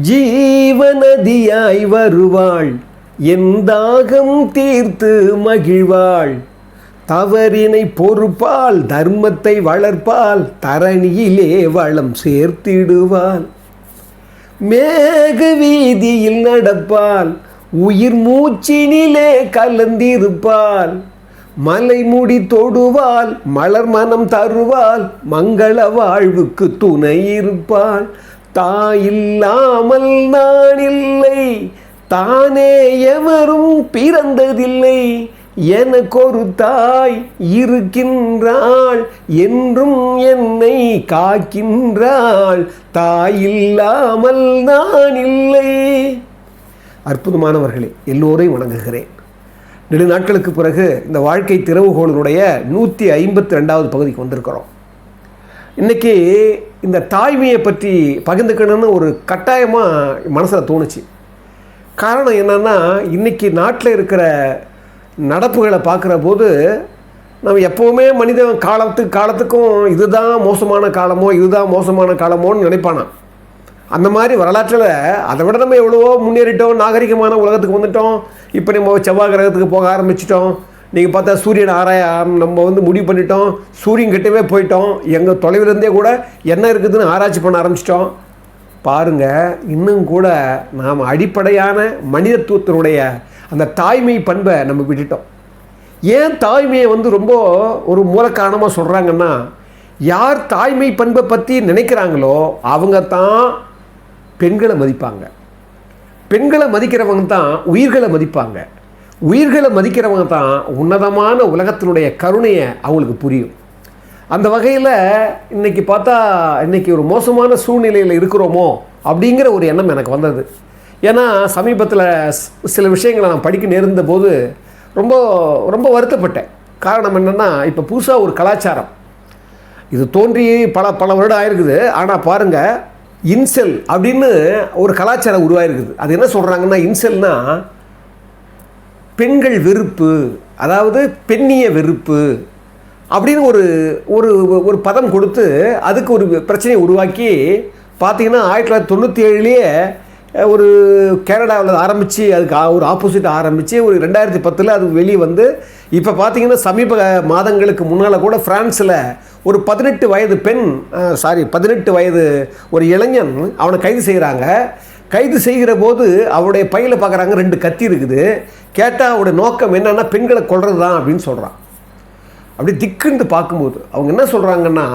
ஜீவநதியாய் வருவாள். எந்தாகம் தீர்த்து மகிழ்வாள். தவறினை பொறுப்பால் தர்மத்தை வளர்ப்பால் தரணியிலே வளம் சேர்த்திடுவாள். மேக வீதியில் நடப்பால் உயிர் மூச்சினிலே கலந்திருப்பால் மலைமுடி தொடுவால் மலர் மனம் தருவால் மங்கள வாழ்வுக்கு துணை இருப்பாள். தாயில்லாமல் நான் இல்லை தானே எவரும் பிறந்ததில்லை. எனக்கொரு தாய் இருக்கின்றாள். என்றும் என்னை காக்கின்றாள். தாயில்லாமல் நான் இல்லை அற்புதமானவர்களே எல்லோரையும் வணங்குகிறேன். நெடு நாட்களுக்கு பிறகு இந்த வாழ்க்கை திறவுகோளினுடைய நூற்றி ஐம்பத்தி ரெண்டாவது பகுதிக்கு வந்திருக்கிறோம். இன்றைக்கி இந்த தாய்மையை பற்றி பகிர்ந்துக்கணும்னு ஒரு கட்டாயமாக மனசில் தோணுச்சு. காரணம் என்னென்னா இன்றைக்கி நாட்டில் இருக்கிற நடப்புகளை பார்க்குற போது நம்ம எப்போவுமே மனிதன் காலத்துக்கு காலத்துக்கும் இதுதான் மோசமான காலமோ இதுதான் மோசமான காலமோன்னு நினைப்பானான் அந்த மாதிரி வரலாற்றில் அதை விட நம்ம எவ்வளவோ முன்னேறிட்டோம் நாகரிகமான உலகத்துக்கு வந்துட்டோம். இப்போ நம்ம செவ்வாய் கிரகத்துக்கு போக ஆரம்பிச்சிட்டோம். நீங்கள் பார்த்தா சூரியன் ஆராய நம்ம வந்து முடிவு பண்ணிட்டோம் சூரியன் கிட்டவே போயிட்டோம். எங்கள் தொலைவிலேருந்தே கூட என்ன இருக்குதுன்னு ஆராய்ச்சி பண்ண ஆரம்பிச்சிட்டோம். பாருங்கள் இன்னும் கூட நாம் அடிப்படையான மனிதத்துவத்தினுடைய அந்த தாய்மை பண்பை நம்ம விட்டுட்டோம். ஏன் தாய்மையை வந்து ரொம்ப ஒரு மூலக்காரணமாக சொல்கிறாங்கன்னா யார் தாய்மை பண்பை பற்றி நினைக்கிறாங்களோ அவங்க தான் பெண்களை மதிப்பாங்க. பெண்களை மதிக்கிறவங்க தான் உயிர்களை மதிப்பாங்க. உயிர்களை மதிக்கிறவங்க தான் உன்னதமான உலகத்தினுடைய கருணையை அவங்களுக்கு புரியும். அந்த வகையில் இன்றைக்கி பார்த்தா இன்றைக்கி ஒரு மோசமான சூழ்நிலையில் இருக்கிறோமோ அப்படிங்கிற ஒரு எண்ணம் எனக்கு வந்தது. ஏன்னா சமீபத்தில் சில விஷயங்களை நான் படிக்க நேர்ந்த போது ரொம்ப ரொம்ப வருத்தப்பட்டேன். காரணம் என்னென்னா இப்போ புதுசாக ஒரு கலாச்சாரம். இது தோன்றி பல பல வருடம் ஆயிருக்குது. ஆனால் பாருங்கள் இன்செல் அப்படின்னு ஒரு கலாச்சாரம் உருவாயிருக்குது. அது என்ன சொல்கிறாங்கன்னா இன்செல்னால் பெண்கள் வெறுப்பு அதாவது பெண்ணிய வெறுப்பு அப்படின்னு ஒரு ஒரு ஒரு பதம் கொடுத்து அதுக்கு ஒரு பிரச்சனையை உருவாக்கி பார்த்தீங்கன்னா ஆயிரத்தி தொள்ளாயிரத்தி தொண்ணூற்றி ஏழுலேயே ஒரு கேனடாவில் ஆரம்பித்து அதுக்கு ஒரு ஆப்போசிட் ஆரம்பித்து ஒரு ரெண்டாயிரத்தி பத்தில் அது வெளியே வந்து இப்போ பார்த்தீங்கன்னா சமீப மாதங்களுக்கு முன்னால் கூட ஃப்ரான்ஸில் ஒரு பதினெட்டு வயது பெண் சாரி பதினெட்டு வயது ஒரு இளைஞன் அவனை கைது செய்கிறாங்க கைது செய்கிற போது அவருடைய பையில் பார்க்குறாங்க ரெண்டு கத்தி இருக்குது. கேட்டால் அவருடைய நோக்கம் என்னென்னா பெண்களை கொல்றது தான் அப்படின்னு சொல்கிறான் அப்படி திக்குன்னு பார்க்கும்போது அவங்க என்ன சொல்கிறாங்கன்னா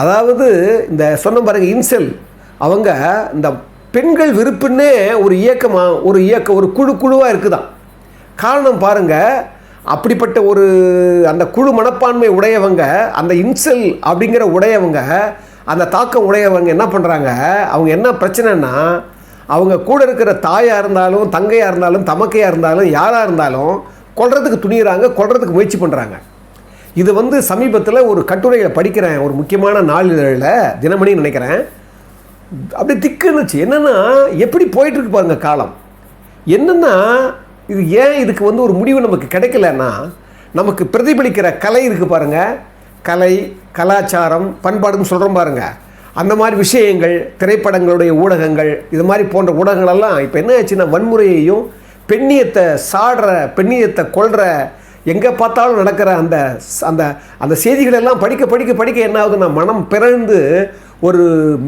அதாவது இந்த சொன்ன பாருங்க இன்செல். அவங்க இந்த பெண்கள் விருப்புன்னே ஒரு இயக்கமாக ஒரு இயக்கம் ஒரு குழு குழுவாக இருக்குதான். காரணம் பாருங்க அப்படிப்பட்ட ஒரு அந்த குழு மனப்பான்மை உடையவங்க அந்த இன்செல் அப்படிங்கிற உடையவங்க அந்த தாக்கம் உடையவங்க என்ன பண்ணுறாங்க அவங்க என்ன பிரச்சனைன்னா அவங்க கூட இருக்கிற தாயாக இருந்தாலும் தங்கையாக இருந்தாலும் தமக்கையாக இருந்தாலும் யாராக இருந்தாலும் கொள்றதுக்கு துணிகிறாங்க கொள்றதுக்கு முயற்சி பண்ணுறாங்க இது வந்து சமீபத்தில் ஒரு கட்டுரையில் படிக்கிறேன் ஒரு முக்கியமான நாளிதழில் தினமணி நினைக்கிறேன். அப்படி திக்குன்னுச்சு. என்னென்னா எப்படி போயிட்டுருக்கு பாருங்க காலம். என்னென்னா இது ஏன் இதுக்கு வந்து ஒரு முடிவு நமக்கு கிடைக்கலன்னா நமக்கு பிரதிபலிக்கிற கலை இருக்குது பாருங்கள் கலை கலாச்சாரம் பண்பாடுன்னு சொல்கிறோம் பாருங்கள் அந்த மாதிரி விஷயங்கள் திரைப்படங்களுடைய ஊடகங்கள் இது மாதிரி போன்ற ஊடகங்களெல்லாம் இப்போ என்ன ஆச்சுன்னா வன்முறையையும் பெண்ணியத்தை சாடுற பெண்ணியத்தை கொள்கிற எங்கே பார்த்தாலும் நடக்கிற அந்த அந்த அந்த செய்திகளெல்லாம் படிக்க படிக்க படிக்க என்ன ஆகுதுன்னா மனம் பிறந்து ஒரு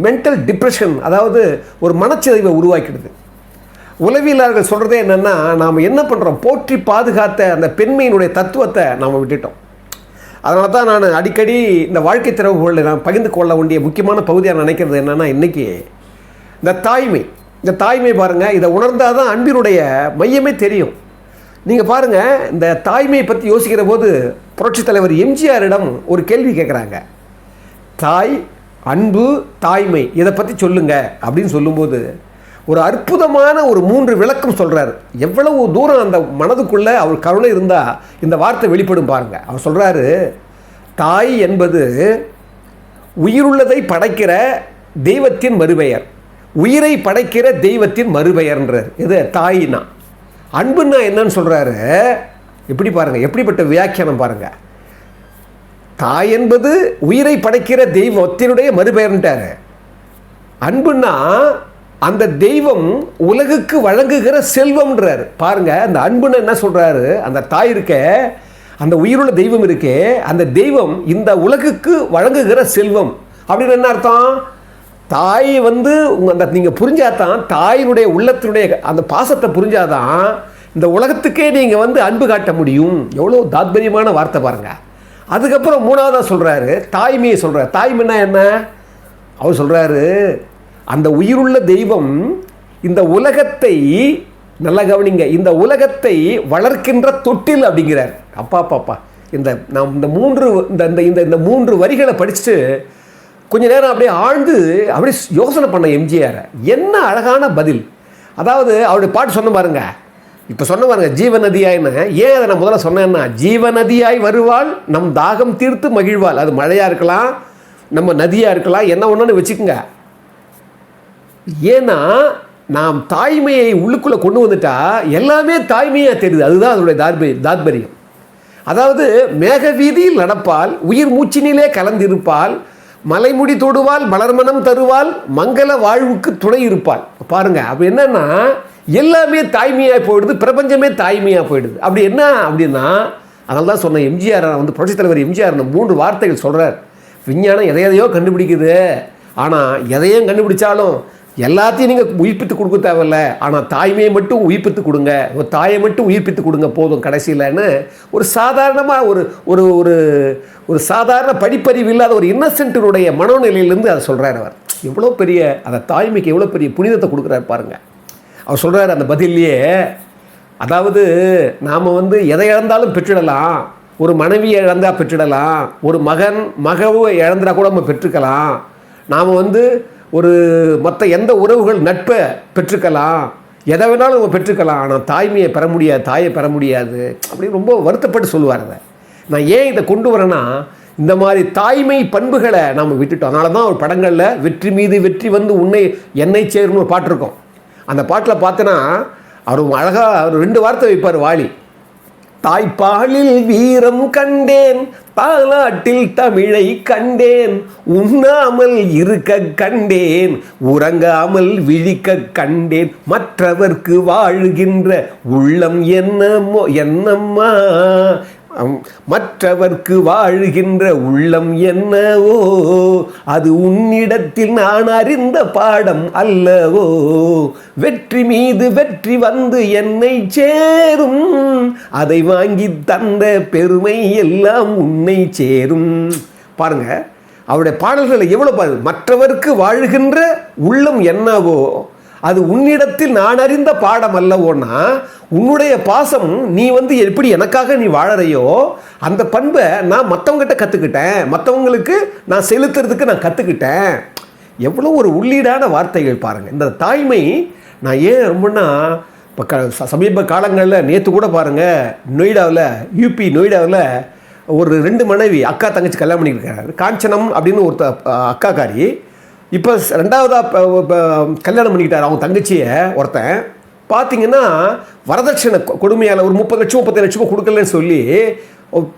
மென்டல் டிப்ரெஷன் அதாவது ஒரு மனச்சிதைவை உருவாக்கிடுது. உளவியலாளர்கள் சொல்கிறதே என்னென்னா நாம் என்ன பண்ணுறோம் போற்றி பாதுகாத்த அந்த பெண்மையினுடைய தத்துவத்தை நாம் விட்டுட்டோம். அதனால தான் நான் அடிக்கடி இந்த வாழ்க்கை திறவுகளில் நான் பகிர்ந்து கொள்ள வேண்டிய முக்கியமான பகுதியாக நினைக்கிறது என்னென்னா இன்றைக்கி இந்த தாய்மை. இந்த தாய்மை பாருங்கள் இதை உணர்ந்தால் தான் அன்பினுடைய மையமே தெரியும். நீங்கள் பாருங்கள் இந்த தாய்மையை பற்றி யோசிக்கிற போது புரட்சித் தலைவர் எம்ஜிஆரிடம் ஒரு கேள்வி கேட்குறாங்க தாய் அன்பு தாய்மை இதை பற்றி சொல்லுங்கள் அப்படின்னு சொல்லும்போது ஒரு அற்புதமான ஒரு மூன்று விளக்கம் சொல்கிறார் எவ்வளவு தூரம் அந்த மனதுக்குள்ளே அவர் கருணை இருந்தால் இந்த வார்த்தை வெளிப்படும் பாருங்கள் அவர் சொல்கிறாரு தாய் என்பது உயிருள்ளதை படைக்கிற தெய்வத்தின் மறுபெயர். உயிரை படைக்கிற தெய்வத்தின் மறுபெயர்ன்றார். இது தாயினா. அன்புன்னா என்னன்னு சொல்கிறாரு எப்படி பாருங்க எப்படிப்பட்ட வியாக்கியானம் பாருங்க. தாய் என்பது உயிரை படைக்கிற தெய்வத்தினுடைய மறுபெயர்ன்ட்டார். அன்புன்னா அந்த தெய்வம் உலகுக்கு வழங்குகிற செல்வம்ன்றார். பாருங்க அந்த அன்புன்னு என்ன சொல்றாரு? அந்த தாய் இருக்க அந்த உயிருள்ள தெய்வம் இருக்கே அந்த தெய்வம் இந்த உலகுக்கு வழங்குகிற செல்வம். அப்படின்னு என்ன அர்த்தம்? தாய் வந்து உங்க அந்த நீங்கள் புரிஞ்சாதான் தாயினுடைய உள்ளத்தினுடைய அந்த பாசத்தை புரிஞ்சாதான் இந்த உலகத்துக்கே நீங்கள் வந்து அன்பு காட்ட முடியும். எவ்வளோ தாத்பரியமான வார்த்தை பாருங்க. அதுக்கப்புறம் மூணாவதாக சொல்கிறாரு தாய்மையை சொல்கிறார் தாய்மைன்னா என்ன? அவர் சொல்கிறாரு அந்த உயிருள்ள தெய்வம் இந்த உலகத்தை நல்லா கவனிங்க இந்த உலகத்தை வளர்க்கின்ற தொட்டில் அப்படிங்கிறார். அப்பா பாப்பா இந்த நாம் இந்த மூன்று இந்த இந்த இந்த இந்த மூன்று வரிகளை படிச்சுட்டு கொஞ்ச நேரம் அப்படியே ஆழ்ந்து அப்படியே யோசனை பண்ண எம்ஜிஆர். என்ன அழகான பதில். அதாவது அவருடைய பாட்டு சொன்ன பாருங்க. இப்போ சொன்ன பாருங்க ஜீவநதியாய்னு ஏன் அதை நான் முதல்ல சொன்னேன்னா ஜீவநதியாய் வருவாள் நம் தாகம் தீர்த்து மகிழ்வாள். அது மழையாக இருக்கலாம் நம்ம நதியாக இருக்கலாம் என்ன ஒன்றுன்னு வச்சுக்கோங்க. ஏன்னா நாம் தாய்மையை உள்ளுக்குள்ளே கொண்டு வந்துட்டா எல்லாமே தாய்மையாக தெரியுது. அதுதான் அதனுடைய தார்பரிய தாத்பரியம். அதாவது மேக வீதியில் நடப்பால் உயிர் மூச்சினிலே கலந்திருப்பால் மலைமுடி தொடுவால் மலர்மணம் தருவாள் மங்கள வாழ்வுக்கு துணை இருப்பாள். பாருங்கள் அப்போ என்னென்னா எல்லாமே தாய்மையாக போயிடுது பிரபஞ்சமே தாய்மையாக போயிடுது. அப்படி என்ன அப்படின்னா அதனால தான் சொன்ன எம்ஜிஆர் வந்து புரட்சித் தலைவர் எம்ஜிஆர் மூன்று வார்த்தைகள் சொல்கிறார் விஞ்ஞானம் எதை எதையோ கண்டுபிடிக்குது. ஆனால் எதையும் கண்டுபிடிச்சாலும் எல்லாத்தையும் நீங்கள் உயிர்ப்பித்து கொடுக்க தேவையில்ல. ஆனால் தாய்மையை மட்டும் உயிர்ப்பித்து கொடுங்க. ஒரு தாயை மட்டும் உயிர்ப்பித்து கொடுங்க போதும் கடைசியிலன்னு ஒரு சாதாரணமாக ஒரு ஒரு ஒரு ஒரு சாதாரண படிப்பறிவு இல்லாத ஒரு இன்னசென்ட்டினுடைய மனோநிலையிலேருந்து அதை சொல்கிறார் அவர். எவ்வளோ பெரிய அந்த தாய்மைக்கு எவ்வளோ பெரிய புனிதத்தை கொடுக்குறாரு பாருங்கள் அவர் சொல்கிறார் அந்த பதிலையே அதாவது நாம் வந்து எதை இழந்தாலும் பெற்றிடலாம். ஒரு மனைவியை இழந்தால் பெற்றிடலாம். ஒரு மகன் மகவை இழந்தா கூட நம்ம பெற்றுக்கலாம். நாம் வந்து ஒரு மற்ற எந்த உறவுகள் நட்பை பெற்றுக்கலாம்? எதை வேணாலும் நம்ம பெற்றுக்கலாம். ஆனால் தாய்மையை பெற முடியாது தாயை பெற முடியாது. அப்படின்னு ரொம்ப வருத்தப்பட்டு சொல்லுவார் அதை. நான் ஏன் இதை கொண்டு வரேன்னா இந்த மாதிரி தாய்மை பண்புகளை நாம் விட்டுட்டோம். அதனால தான் ஒரு படங்களில் வெற்றி மீது வெற்றி வந்து உன்னை என்னை சேரும்னு ஒரு பாட்டு இருக்கும். அந்த பாட்டில் பார்த்தோன்னா அவர் அழகாக அவர் ரெண்டு வார்த்தை வைப்பார் வாலி. தாய்ப்பாலில் வீரம் கண்டேன் தாலாட்டில் தமிழை கண்டேன் உண்ணாமல் இருக்க கண்டேன் உறங்காமல் விழிக்க கண்டேன் மற்றவர்க்கு வாழுகின்ற உள்ளம் என்னமோ என்னம்மா? மற்றவர்க்கு வாழுகின்ற உள்ளம் என்னவோ அது உன்னிடத்தில் நான் அறிந்த பாடம் அல்லவோ. வெற்றி மீது வெற்றி வந்து என்னை சேரும் அதை வாங்கி தந்த பெருமை எல்லாம் உன்னை சேரும். பாருங்க அவருடைய பாடல்களை எவ்வளோ பாரு மற்றவர்க்கு வாழ்கின்ற உள்ளம் என்னவோ அது உன்னிடத்தில் நான் அறிந்த பாடம் அல்லவோன்னா உன்னுடைய பாசம் நீ வந்து எப்படி எனக்காக நீ வாழறையோ அந்த பண்பை நான் மற்றவங்ககிட்ட கற்றுக்கிட்டேன் மற்றவங்களுக்கு நான் செலுத்துறதுக்கு நான் கற்றுக்கிட்டேன் எவ்வளோ ஒரு உள்ளீடான வார்த்தைகள் பாருங்கள் இந்த தாய்மை நான் ஏன் ரொம்பன்னா இப்போ க ச- சமீப காலங்களில் நேற்று கூட பாருங்கள் நொய்டாவில் யூபி நொய்டாவில் ஒரு ரெண்டு மனைவி அக்கா தங்கச்சி கல்யாணம் பண்ணியிருக்காரு காஞ்சனம் அப்படின்னு ஒருத்த அக்காக்காரி இப்போ ரெண்டாவதாக கல்யாணம் பண்ணிக்கிட்டார் அவங்க தங்கச்சியை ஒருத்தன். பார்த்தீங்கன்னா வரதட்சணை கொடுமையால் ஒரு முப்பது லட்சம் முப்பத்தேழு லட்சமும் கொடுக்கலன்னு சொல்லி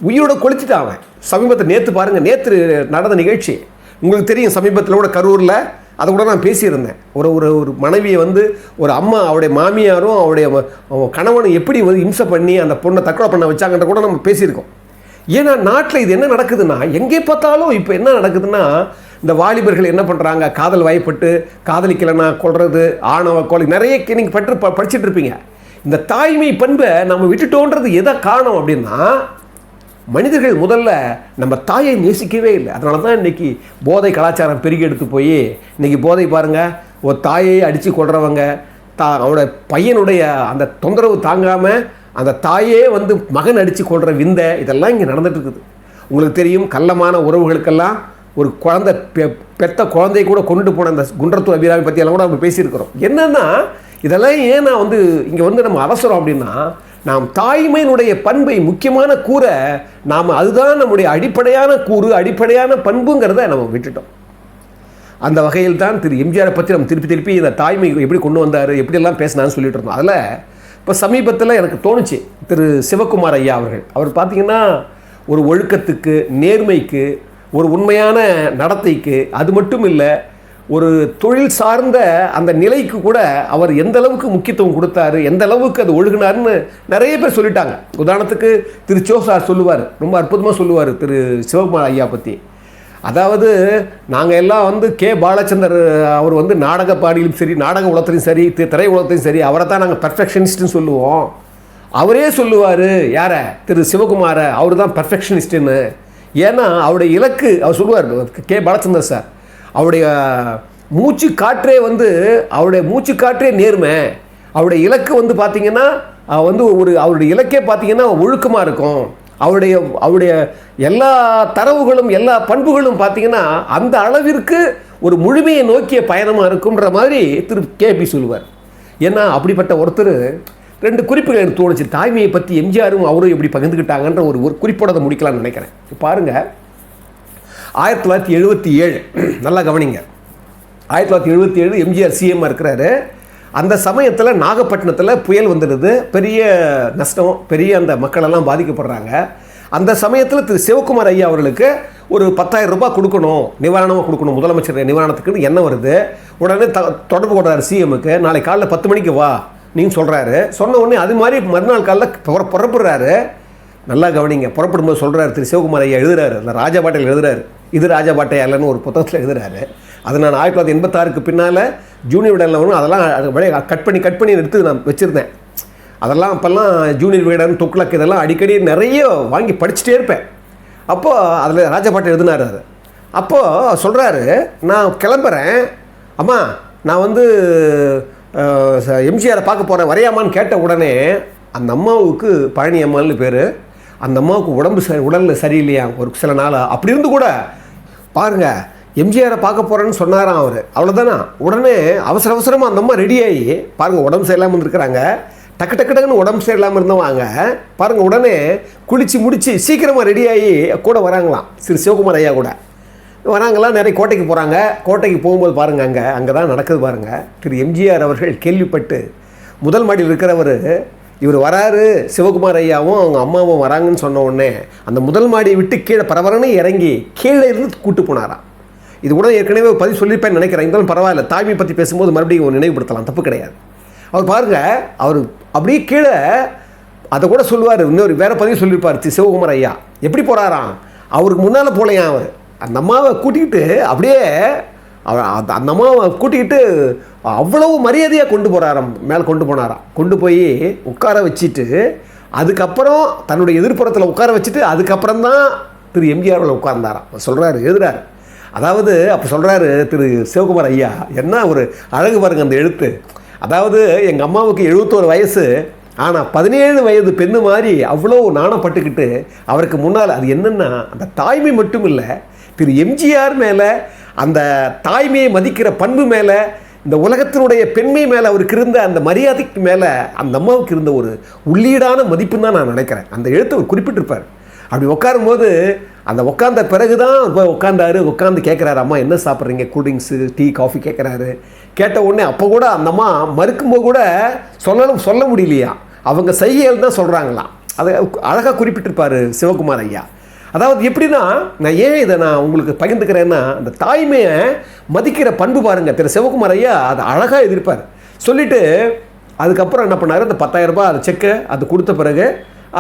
உயிரோட கொளுத்திட்டான் அவன். சமீபத்தில் நேற்று பாருங்கள் நேற்று நடந்த நிகழ்ச்சி. உங்களுக்கு தெரியும் சமீபத்தில் கூட கரூரில் அதை கூட நான் பேசியிருந்தேன். ஒரு ஒரு ஒரு மனைவியை வந்து ஒரு அம்மா அவருடைய மாமியாரும் அவருடைய அவன் கணவனும் எப்படி வந்து இம்சை பண்ணி அந்த பொண்ணை தற்கொலை பண்ண வச்சாங்கன்ற கூட நம்ம பேசியிருக்கோம். ஏன்னா நாட்டில் இது என்ன நடக்குதுன்னா எங்கே பார்த்தாலும் இப்போ என்ன நடக்குதுன்னா இந்த வாலிபர்கள் என்ன பண்ணுறாங்க காதல் வயப்பட்டு காதலிக்கலைன்னா கொள்வது ஆணவ கொலை நிறைய நீங்கள் பற்று ப படிச்சுட்டு இருப்பீங்க. இந்த தாய்மை பண்பை நம்ம விட்டுட்டோன்றது எதை காரணம் அப்படின்னா மனிதர்கள் முதல்ல நம்ம தாயை நேசிக்கவே இல்லை. அதனால தான் இன்றைக்கி போதை கலாச்சாரம் பெருகி எடுத்து போய் இன்னைக்கு போதை பாருங்கள் ஒரு தாயை அடித்து கொள்றவங்க தா அவனோட பையனுடைய அந்த தொந்தரவு தாங்காமல் அந்த தாயே வந்து மகன் அடித்து கொள்கிற விந்தை இதெல்லாம் இங்கே நடந்துட்டு இருக்குது. உங்களுக்கு தெரியும் கள்ளமான உறவுகளுக்கெல்லாம் ஒரு குழந்தை பெ பெத்த குழந்தைய கூட கொண்டு போன அந்த குன்றத்தூர் அபிராமி பற்றியெல்லாம் கூட நம்ம பேசியிருக்கிறோம். என்னன்னா இதெல்லாம் ஏன் நான் வந்து இங்கே வந்து நம்ம அவசரம் அப்படின்னா நாம் தாய்மையினுடைய பண்பை முக்கியமான கூரை நாம் அதுதான் நம்முடைய அடிப்படையான கூறு அடிப்படையான பண்புங்கிறத நம்ம விட்டுட்டோம். அந்த வகையில் தான் திரு எம்ஜிஆரை பற்றி நம்ம திருப்பி திருப்பி இந்த தாய்மை எப்படி கொண்டு வந்தார் எப்படியெல்லாம் பேசினான்னு சொல்லிட்டு இருந்தோம். அதில் இப்போ சமீபத்தில் எனக்கு தோணுச்சு திரு சிவகுமார் ஐயா அவர்கள். அவர் பார்த்தீங்கன்னா ஒரு ஒழுக்கத்துக்கு நேர்மைக்கு ஒரு உண்மையான நடத்தைக்கு அது மட்டும் இல்லை ஒரு தொழில் சார்ந்த அந்த நிலைக்கு கூட அவர் எந்த அளவுக்கு முக்கியத்துவம் கொடுத்தாரு எந்த அளவுக்கு அது ஒழுகினார்னு நிறைய பேர் சொல்லிட்டாங்க. உதாரணத்துக்கு திரு சோ சார் சொல்லுவார் ரொம்ப அற்புதமாக சொல்லுவார் திரு சிவகுமார் ஐயா பற்றி அதாவது நாங்கள் எல்லாம் வந்து கே. பாலச்சந்தர் அவர் வந்து நாடக பாடியிலும் சரி நாடக உலகத்திலையும் சரி திரை உலகத்திலையும் சரி அவரை தான் நாங்கள் பர்ஃபெக்ஷனிஸ்ட்னு சொல்லுவோம். அவரே சொல்லுவார் யாரை? திரு சிவகுமாரை அவர் தான் பர்ஃபெக்ஷனிஸ்ட்டுன்னு ஏன்னா அவருடைய இலக்கு அவர் சொல்லுவார் கே பாலச்சந்தர் சார் அவருடைய மூச்சு காற்றே வந்து அவருடைய மூச்சு காற்றே நேர்மை. அவருடைய இலக்கு வந்து பார்த்தீங்கன்னா வந்து ஒரு அவருடைய இலக்கே பார்த்தீங்கன்னா ஒழுக்கமாக இருக்கும். அவருடைய அவருடைய எல்லா தரவுகளும் எல்லா பண்புகளும் பார்த்தீங்கன்னா அந்த அளவிற்கு ஒரு முழுமையை நோக்கிய பயணமாக இருக்குன்ற மாதிரி திரு கேபி சொல்லுவார். ஏன்னா அப்படிப்பட்ட ஒருத்தர் ரெண்டு குறிப்புகள் எனக்கு தோணுச்சு தாய்மையை பற்றி எம்ஜிஆரும் அவரும் எப்படி பகிர்ந்துக்கிட்டாங்கன்ற ஒரு ஒரு குறிப்போட அதை முடிக்கலாம்னு நினைக்கிறேன். இப்ப பாருங்க. ஆயிரத்தி தொள்ளாயிரத்தி எழுபத்தி ஏழு. நல்லா கவனிங்க. ஆயிரத்தி தொள்ளாயிரத்தி எழுபத்தி ஏழு எம்ஜிஆர் சிஎம்மாக இருக்கிறாரு. அந்த சமயத்தில் நாகப்பட்டினத்தில் புயல் வந்துடுது. பெரிய நஷ்டம் பெரிய அந்த மக்களெல்லாம் பாதிக்கப்படுறாங்க. அந்த சமயத்தில் திரு சிவகுமார் ஐயா அவர்களுக்கு ஒரு பத்தாயிரம் ரூபாய் கொடுக்கணும் நிவாரணமாக கொடுக்கணும் முதலமைச்சர் நிவாரணத்துக்குன்னு என்ன வருது. உடனே த தொடர்பு கொண்டாரு சிஎம்முக்கு நாளை காலைல பத்து மணிக்கு வா. நீங்கள் சொல்கிறாரு சொன்ன உடனே அது மாதிரி மறுநாள் காலையில் புற- புறப்படுறாரு. நல்லா கவனிங்க. புறப்படும்போது சொல்கிறாரு திரு. சிவகுமார் ஐயா எழுதுறாரு. அந்த ராஜபாட்டையில் எழுதுறாரு. இது ராஜபாட்டை இல்லைன்னு ஒரு புத்தகத்தில் எழுதுறாரு. அது நான் ஆயிரத்தி தொள்ளாயிரத்தி எண்பத்தாறுக்கு பின்னால் ஜூனியர் விடனில் வரும் அதெல்லாம் அப்படியே கட் பண்ணி கட் பண்ணி எடுத்து நான் வச்சுருந்தேன். அதெல்லாம் அப்போல்லாம் ஜூனியர் விகடன் துக்ளக் இதெல்லாம் அடிக்கடி நிறைய வாங்கி படிச்சுட்டே இருப்பேன். அப்போது அதில் ராஜபாட்டை எழுதினார் அது. அப்போது சொல்கிறாரு நான் கிளம்புறேன். அம்மா நான் வந்து எம்ஜிஆரை பார்க்க போகிறேன் வரையாமான்னு கேட்ட உடனே அந்த அம்மாவுக்கு பழனி அம்மான்னு பேர். அந்த அம்மாவுக்கு உடம்பு சரி உடலில் சரியில்லையா? ஒரு சில நாள். அப்படி இருந்து கூட பாருங்க எம்ஜிஆரை பார்க்க போகிறேன்னு சொன்னாராம் அவர். அவ்வளோதானா உடனே அவசர அவசரமாக அந்த அம்மா ரெடி ஆகி பாருங்கள் உடம்பு சரியில்லாமல் இருந்திருக்கிறாங்க. டக்கு டக்கு டக்குன்னு உடம்பு சரியில்லாமல் இருந்தவாங்க பாருங்கள் உடனே குளித்து முடித்து சீக்கிரமாக ரெடி ஆகி கூட வராங்களாம். திரு சிவகுமார் ஐயா கூட. வராங்களாம் நிறைய கோட்டைக்கு போகிறாங்க கோட்டைக்கு போகும்போது பாருங்க அங்கே அங்கே தான் நடக்குது பாருங்கள் திரு எம்ஜிஆர் அவர்கள் கேள்விப்பட்டு முதல் மாடியில் இருக்கிறவர் இவர் வராரு சிவகுமார் ஐயாவும் அவங்க அம்மாவும் வராங்கன்னு சொன்ன உடனே அந்த முதல் மாடியை விட்டு கீழே பரபரன்னு இறங்கி கீழே இருந்து கூட்டு போனாராம். இது கூட ஏற்கனவே பதிவு சொல்லியிருப்பேன் நினைக்கிறேன். இருந்தாலும் பரவாயில்ல தாய்மை பற்றி பேசும்போது மறுபடியும் ஒரு நினைவுபடுத்தலாம். தப்பு கிடையாது. அவர் பாருங்கள் அவர் அப்படியே கீழே அதை கூட சொல்லுவார். இன்னொரு வேறு பதிவு சொல்லியிருப்பார் சிவகுமார் ஐயா. எப்படி போகிறாராம் அவருக்கு முன்னால் போலையாம் அவர்? அந்த அம்மாவை கூட்டிக்கிட்டு அப்படியே அந்த அந்த அம்மாவை கூட்டிக்கிட்டு அவ்வளவு மரியாதையாக கொண்டு போகிறாராம் மேலே கொண்டு போனாராம் கொண்டு போய் உட்கார வச்சுட்டு அதுக்கப்புறம் தன்னுடைய எதிர்ப்புறத்தில் உட்கார வச்சுட்டு அதுக்கப்புறம் தான் திரு எம்ஜிஆரில் உட்கார்ந்தாராம். சொல்கிறாரு எழுதுறாரு. அதாவது அப்போ சொல்கிறாரு திரு சிவகுமார் ஐயா என்ன ஒரு அழகு பாருங்க அந்த எழுத்து. அதாவது எங்கள் அம்மாவுக்கு எழுபத்தோரு வயசு ஆனால் பதினேழு வயது பெண்ணு மாதிரி அவ்வளோ நாணப்பட்டுக்கிட்டு அவருக்கு முன்னால் அது என்னென்னா அந்த தாய்மை மட்டும் இல்லை திரு எம்ஜிஆர் மேலே அந்த தாய்மையை மதிக்கிற பண்பு மேலே இந்த உலகத்தினுடைய பெண்மை மேலே அவருக்கு இருந்த அந்த மரியாதைக்கு மேலே அந்த அம்மாவுக்கு இருந்த ஒரு உள்ளீடான மதிப்புன்னு தான் நான் நினைக்கிறேன். அந்த எழுத்து அவர் குறிப்பிட்டிருப்பார். அப்படி உட்காரும்போது அந்த உட்காந்த பிறகு தான் போய் உட்காந்தாரு உட்காந்து கேட்குறாரு அம்மா என்ன சாப்பிட்றீங்க? கூல்ட்ரிங்க்ஸு டீ காஃபி கேட்குறாரு கேட்ட உடனே அப்போ கூட அந்த அம்மா மறுக்கும்போது கூட சொல்லணும் சொல்ல முடியலையா? அவங்க செய்யல் தான் சொல்கிறாங்களாம் அதை அழகாக குறிப்பிட்டிருப்பார் சிவகுமார் ஐயா. அதாவது எப்படின்னா நான் ஏன் இதை நான் உங்களுக்கு பகிர்ந்துக்கிறேன்னா அந்த தாய்மையை மதிக்கிற பண்பு பாருங்க. திரு. சிவகுமார் ஐயா அதை அழகாக எதிர்ப்பார். சொல்லிவிட்டு அதுக்கப்புறம் என்ன பண்ணார்? அந்த 10000 ரூபாய் அந்த செக்கை அது கொடுத்த பிறகு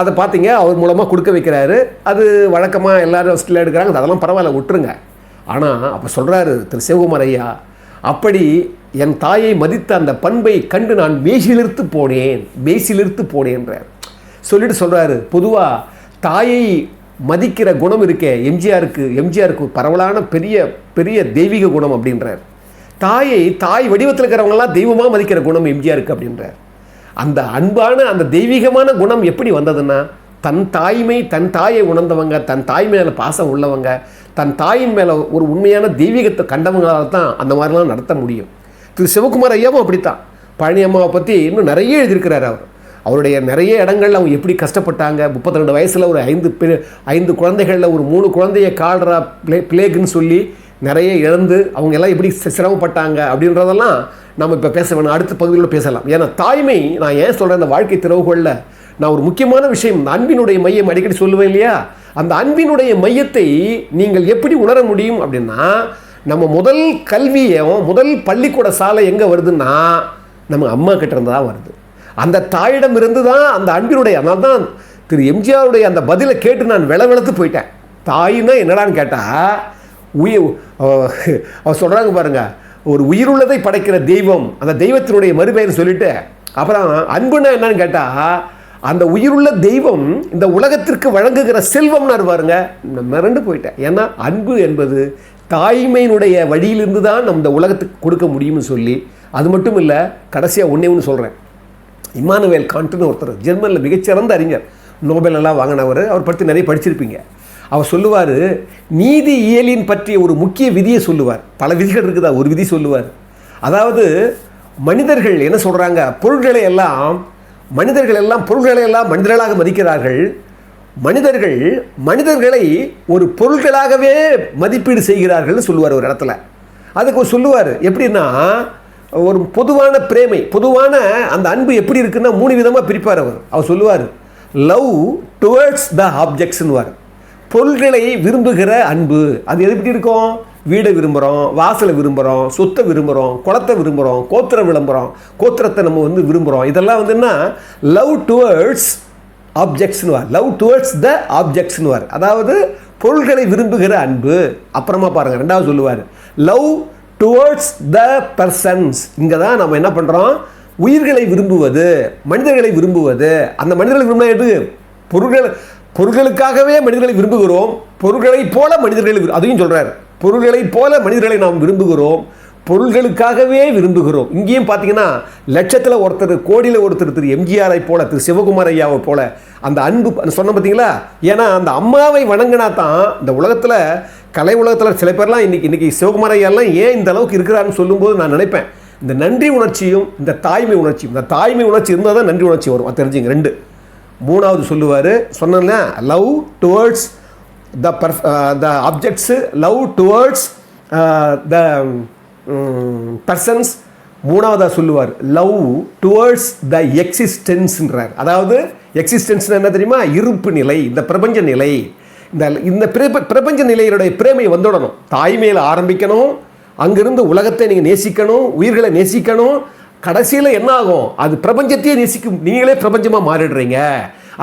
அதை பார்த்தீங்க அவர் மூலமாக கொடுக்க வைக்கிறாரு. அது வழக்கமாக எல்லாரும் ஸ்டில் எடுக்கிறாங்க. அதெல்லாம் பரவாயில்ல விட்டுருங்க. ஆனால் அப்போ சொல்கிறாரு திரு. சிவகுமார் ஐயா அப்படி என் தாயை மதித்த அந்த பண்பை கண்டு நான் மேசிலிர்த்து போனேன். மேசிலிர்த்து போனேன்றார். சொல்லிட்டு சொல்கிறாரு பொதுவாக தாயை மதிக்கிற குணம் இருக்கே எம்ஜிஆருக்கு எம்ஜிஆருக்கு பரவலான பெரிய பெரிய தெய்வீக குணம் அப்படின்றார். தாயை தாய் வடிவத்தில் இருக்கிறவங்களாம் தெய்வமாக மதிக்கிற குணம் எம்ஜிஆருக்கு அப்படின்றார். அந்த அன்பான அந்த தெய்வீகமான குணம் எப்படி வந்ததுன்னா தன் தாய்மை தன் தாயை உணர்ந்தவங்க தன் தாய் மேலே பாசம் உள்ளவங்க தன் தாயின் மேலே ஒரு உண்மையான தெய்வீகத்தை கண்டவங்களால் தான் அந்த மாதிரிலாம் நடத்த முடியும். திரு. சிவகுமார் ஐயாவும் அப்படித்தான். பழனி அம்மாவை பற்றி இன்னும் நிறைய எழுதியிருக்கிறார் அவர். அவருடைய நிறைய இடங்கள்ல அவங்க எப்படி கஷ்டப்பட்டாங்க? முப்பத்தி ரெண்டு வயசில் ஒரு ஐந்து ஐந்து குழந்தைகளில் ஒரு மூணு குழந்தைய கால்ரா பிளே பிளேக்குன்னு சொல்லி நிறைய இழந்து அவங்க எல்லாம் எப்படி சிரமப்பட்டாங்க அப்படின்றதெல்லாம் நம்ம இப்போ பேச வேணும். அடுத்த பகுதியில் பேசலாம். ஏன்னா தாய்மை நான் ஏன் சொல்கிறேன் அந்த வாழ்க்கை திறவுகளில் நான் ஒரு முக்கியமான விஷயம் இந்த அன்பினுடைய மையம் அடிக்கடி சொல்லுவேன் இல்லையா? அந்த அன்பினுடைய மையத்தை நீங்கள் எப்படி உணர முடியும் அப்படின்னா நம்ம முதல் கல்வியும் முதல் பள்ளிக்கூட சாலை எங்கே வருதுன்னா நம்ம அம்மா கிட்ட தான் வருது. அந்த தாயிடம் இருந்து தான் அந்த அன்பினுடைய அதனால தான் திரு எம்ஜிஆருடைய அந்த பதிலை கேட்டு நான் விள விளத்து போயிட்டேன். தாயின்னா என்னடான்னு கேட்டால் உயிர் அவர் சொல்கிறாங்க பாருங்கள் ஒரு உயிருள்ளதை படைக்கிற தெய்வம் அந்த தெய்வத்தினுடைய மறுபெயர் சொல்லிட்டு அப்புறம் அன்புனா என்னன்னு கேட்டால் அந்த உயிருள்ள தெய்வம் இந்த உலகத்திற்கு வழங்குகிற செல்வம்னாரு பாருங்க மிரண்டு போயிட்டேன். ஏன்னா அன்பு என்பது தாய்மையினுடைய வழியிலிருந்து தான் நம்ம இந்த உலகத்துக்கு கொடுக்க முடியும்னு சொல்லி அது மட்டும் இல்லை கடைசியாக ஒன்றே ஒன்று சொல்கிறேன் இமானுவேல் காண்ட்னு ஒருத்தர் ஜெர்மனில் மிகச்சிறந்த அறிஞர். நோபல் எல்லாம் வாங்கினவர். அவர் பற்றி நிறைய படிச்சிருப்பீங்க. அவர் சொல்லுவார் நீதி இயலின் பற்றிய ஒரு முக்கிய விதியை சொல்லுவார். பல விதிகள் இருக்குதா? ஒரு விதி சொல்லுவார். அதாவது மனிதர்கள் என்ன சொல்கிறாங்க பொருள்களை எல்லாம் மனிதர்கள் எல்லாம் பொருள்களை எல்லாம் மனிதர்களாக மதிக்கிறார்கள். மனிதர்கள் மனிதர்களை ஒரு பொருள்களாகவே மதிப்பீடு செய்கிறார்கள்னு சொல்லுவார் ஒரு இடத்துல. அதுக்கு சொல்லுவார் எப்படின்னா ஒரு பொதுவான பிரேமை பொதுவான அந்த அன்பு எப்படி இருக்குன்னா மூணு விதமாக பிரிப்பார் அவர். அவர் சொல்லுவார் லவ் டுவர்ட்ஸ் த ஆப்ஜெக்ட்ஸ்னுவார் பொருள்களை விரும்புகிற அன்பு அது எது எப்படி இருக்கும்? வீடை விரும்புகிறோம் வாசலை விரும்புகிறோம் சொத்தை விரும்புகிறோம் குளத்தை விரும்புகிறோம் கோத்திர விளம்புறோம் கோத்திரத்தை நம்ம வந்து விரும்புகிறோம் இதெல்லாம் வந்துன்னா லவ் டுவர்ட்ஸ் ஆப்ஜெக்ட்ஸ்னுவார் லவ் டுவர்ட்ஸ் த ஆப்ஜெக்ட்ஸ்னுவார் அதாவது பொருள்களை விரும்புகிற அன்பு. அப்புறமா பாருங்கள் ரெண்டாவது சொல்லுவார் லவ் டுவர்ட்ஸ் த பர்சன்ஸ் இங்கே தான் நம்ம என்ன பண்ணுறோம் உயிர்களை விரும்புவது மனிதர்களை விரும்புவது. அந்த மனிதர்களை விரும்பினா எது? பொருள்கள் பொருள்களுக்காகவே மனிதர்களை விரும்புகிறோம். பொருள்களைப் போல மனிதர்களை அதையும் சொல்கிறார் பொருள்களைப் போல மனிதர்களை நாம் விரும்புகிறோம். பொருள்களுக்காகவே விரும்புகிறோம். இங்கேயும் பார்த்தீங்கன்னா லட்சத்தில் ஒருத்தர் கோடியில் ஒருத்தர் திரு எம்ஜிஆரை போல திரு சிவகுமார் ஐயாவை போல அந்த அன்பு சொன்ன பார்த்தீங்களா ஏன்னா அந்த அம்மாவை வணங்கினா தான் இந்த உலகத்தில் கலை உலகத்தில் சில பேர்லாம் இன்னைக்கு இன்றைக்கி சிவகுமாரையெல்லாம் ஏன் இந்த அளவுக்கு இருக்கிறாருன்னு சொல்லும்போது நான் நினைப்பேன். இந்த நன்றி உணர்ச்சியும் இந்த தாய்மை உணர்ச்சியும் இந்த தாய்மை உணர்ச்சி இருந்தால் தான் நன்றி உணர்ச்சி வரும். அது தெரிஞ்சுங்க. ரெண்டு. மூணாவது சொல்லுவார் சொன்னேன்ல love towards the பர்ஃப் the objects love towards the persons மூணாவதாக சொல்லுவார் லவ் டுவர்ட்ஸ் த எக்ஸிஸ்டன்ஸ்ன்றார் அதாவது எக்ஸிஸ்டன்ஸ்னு என்ன தெரியுமா? இருப்பு நிலை இந்த பிரபஞ்ச நிலை. இந்த இந்த பிரப பிரபஞ்ச நிலையினுடைய பிரேமை வந்துடணும். தாய்மையில் ஆரம்பிக்கணும். அங்கிருந்து உலகத்தை நீங்கள் நேசிக்கணும். உயிர்களை நேசிக்கணும். கடைசியில் என்ன ஆகும்? அது பிரபஞ்சத்தையே நேசிக்கும். நீங்களே பிரபஞ்சமாக மாறிடுறீங்க.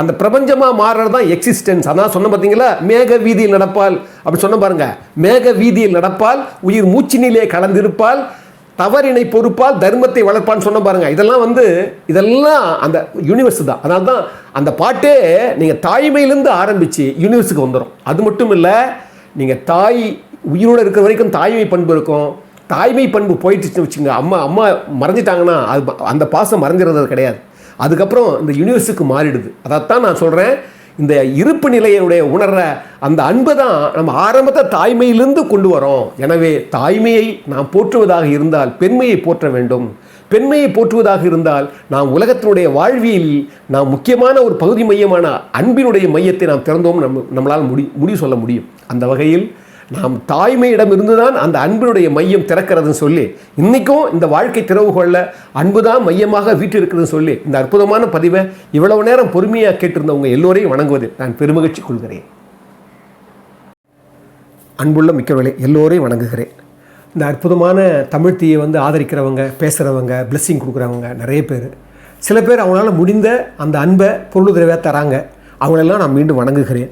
அந்த பிரபஞ்சமாக மாறுறது தான் எக்ஸிஸ்டன்ஸ் அதான் சொன்ன பார்த்தீங்களா? மேக வீதியில் நடப்பால் அப்படி சொன்ன பாருங்க. மேக வீதியில் நடப்பால் உயிர் மூச்சினிலே கலந்திருப்பால் தவறினை பொறுப்பால் தர்மத்தை வளர்ப்பான்னு சொன்ன பாருங்க. இதெல்லாம் வந்து இதெல்லாம் அந்த யூனிவர்ஸ் தான். அதனால தான் அந்த பாட்டே நீங்கள் தாய்மையிலேருந்து ஆரம்பித்து யூனிவர்ஸுக்கு வந்துடும் அது மட்டும் இல்லை நீங்கள் தாய் உயிரோடு இருக்கிற வரைக்கும் தாய்மை பண்பு இருக்கும். தாய்மை பண்பு போயிட்டுச்சுன்னு வச்சுங்க அம்மா அம்மா மறைஞ்சிட்டாங்கன்னா அது அந்த பாசம் மறைஞ்சிறது கிடையாது. அதுக்கப்புறம் இந்த யூனிவர்ஸுக்கு மாறிடுது. அதைத்தான் நான் சொல்கிறேன் இந்த இருப்பு நிலையினுடைய உணர்ற அந்த அன்பை தான் நம்ம ஆரம்பத்தை தாய்மையிலிருந்து கொண்டு வரோம். எனவே தாய்மையை நாம் போற்றுவதாக இருந்தால் பெண்மையை போற்ற வேண்டும். பெண்மையை போற்றுவதாக இருந்தால் நாம் உலகத்தினுடைய வாழ்வியல் நாம் முக்கியமான ஒரு பகுதி மையமான அன்பினுடைய மையத்தை நாம் திறந்தோம் நம் நம்மளால் முடி முடிவு சொல்ல முடியும். அந்த வகையில் நாம் தாய்மையிடமிருந்து தான் அந்த அன்பினுடைய மையம் திறக்கிறதுன்னு சொல்லி இன்றைக்கும் இந்த வாழ்க்கை திறவுகொள்ள அன்பு தான் மையமாக வீட்டிருக்குதுன்னு சொல்லி இந்த அற்புதமான பதிவை இவ்வளவு நேரம் பொறுமையாக கேட்டிருந்தவங்க எல்லோரையும் வணங்குவது நான் பெருமகிழ்ச்சி கொள்கிறேன். அன்புள்ள மிக்கவர்களே எல்லோரையும் வணங்குகிறேன். இந்த அற்புதமான தமிழ் தீயை வந்து ஆதரிக்கிறவங்க பேசுகிறவங்க பிளெஸ்ஸிங் கொடுக்குறவங்க நிறைய பேர். சில பேர் அவங்களால முடிந்த அந்த அன்பை பொருளுதவியாக தராங்க. அவங்களெல்லாம் நான் மீண்டும் வணங்குகிறேன்.